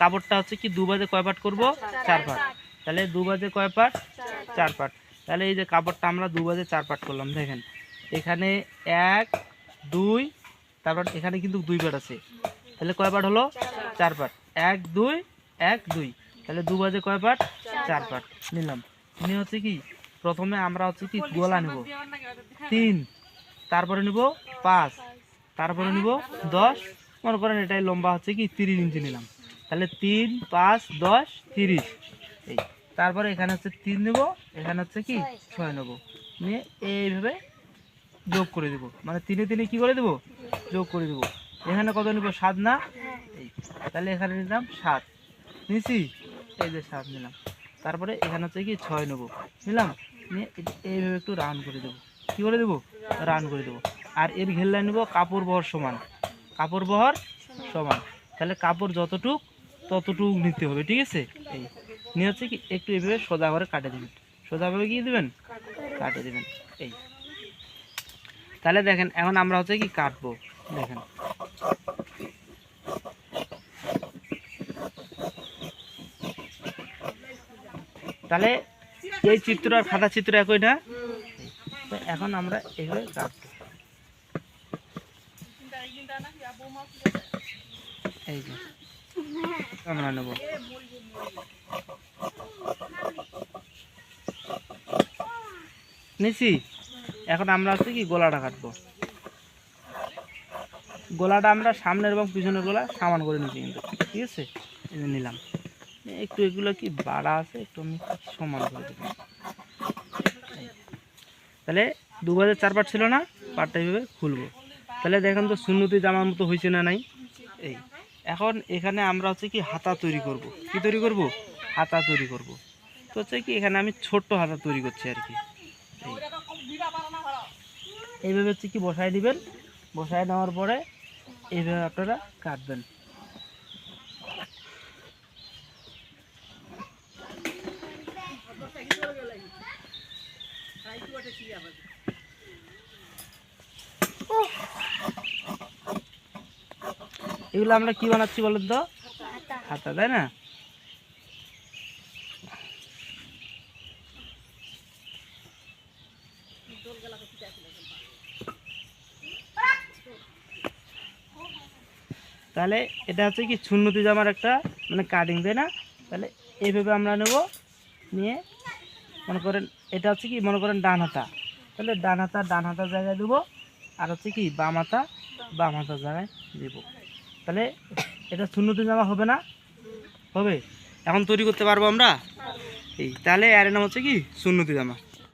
কাপড়টা হচ্ছে কি দু বাজে কয় পাট করব? চার পাট। তাহলে দু বাজে কয় পাট? চার পাট। তাহলে এই যে কাপড়টা আমরা দু বাজে চার পাট করলাম, দেখেন। এখানে এক, দুই, তারপর এখানে কিন্তু দুই পাট আছে। তাহলে কয় পাট হলো? চার পাট। এক, দুই এক, দুই। তাহলে দু বাজে কয় পাট? চার পাট। নিলাম। নিয়ে হচ্ছে কি? প্রথমে আমরা হচ্ছে কি গোলা নেব। তিন, তারপরে নিব পাঁচ, তারপরে নিব দশ। মনে করেন এটাই লম্বা হচ্ছে কি তিরিশ ইঞ্চি নিলাম। তাহলে তিন পাঁচ দশ তিরিশ। এই তারপরে এখানে হচ্ছে তিন নেব এখানে হচ্ছে কি? ছয়। নেব। নিয়ে এইভাবে যোগ করে দেব। মানে তিনে তিনে কি করে দেব? যোগ করে দেব। এখানে কত নিব? সাত না? এই তাহলে এখানে নিলাম সাত। নিছি এই যে সাত নিলাম। তারপরে এখানে হচ্ছে কি? ছয় নেব। নিলাম? নিয়ে এইভাবে একটু রান করে দেবো। কি করে দেবো? রান করে দেবো। আর এর ঘেরলা নেব কাপড় বহর সমান। কাপড় বহর সমান। তাহলে কাপড় যতটুক ততটুক নিতে হবে, ঠিক আছে? এই, নিয়ে হচ্ছে কি একটু এইভাবে সোজা করে কাটে দেবেন। সোজাভাবে কি দেবেন? কাটে দেবেন, এই। তাহলে দেখেন, এখন আমরা হচ্ছে কি কাটবো, দেখেন। তাহলে এই চিত্র আর খাতা চিত্র একই না? এখন আমরা এইভাবে কাটবো। এই যে। আমরা নেব নিছি। এখন আমরা হচ্ছে কি গোলাটা কাটবো। গোলাটা আমরা সামনের এবং পিছনের গোলা সামান করে নিচ্ছি কিন্তু, ঠিক আছে? নিলাম। একটু এগুলো কি বাড়া আছে? একটু আমি সমান করে দেবো তাহলে দু বাজার চার পাট ছিল না, পাটটা এইভাবে খুলবো। তাহলে দেখেন তো সুন্নতি জামার মতো হয়েছে না নাই? এই। এখন এখানে আমরা হচ্ছে কি হাতা তৈরি করব। কি তৈরি করব? হাতা তৈরি করব। তো হচ্ছে কি এখানে আমি ছোট্ট হাতা তৈরি করছি আর কি। এইভাবে হচ্ছে কি বসায় দিবেন। বসায় নেওয়ার পরে এইভাবে আপনারা কাটবেন। এগুলো আমরা কি বানাচ্ছি বলেন তো? হাতা, তাই না? তাহলে এটা হচ্ছে কি সুন্নতি জামার একটা মানে কাটিং তাই না? তাহলে এইভাবে আমরা নেব, নিয়ে মনে করেন, এটা হচ্ছে কি, মনে করেন ডান হাতা। তাহলে ডান হাতা, ডান হাতার জায়গায় দেবো, আর হচ্ছে কি, বাম হাতা, বাম হাতার জায়গায় দেবো। তাহলে এটা সুন্নতি জামা হবে না? হবে? এখন তৈরি করতে পারব আমরা? এই, তাহলে এর নাম হচ্ছে কি? সুন্নতি জামা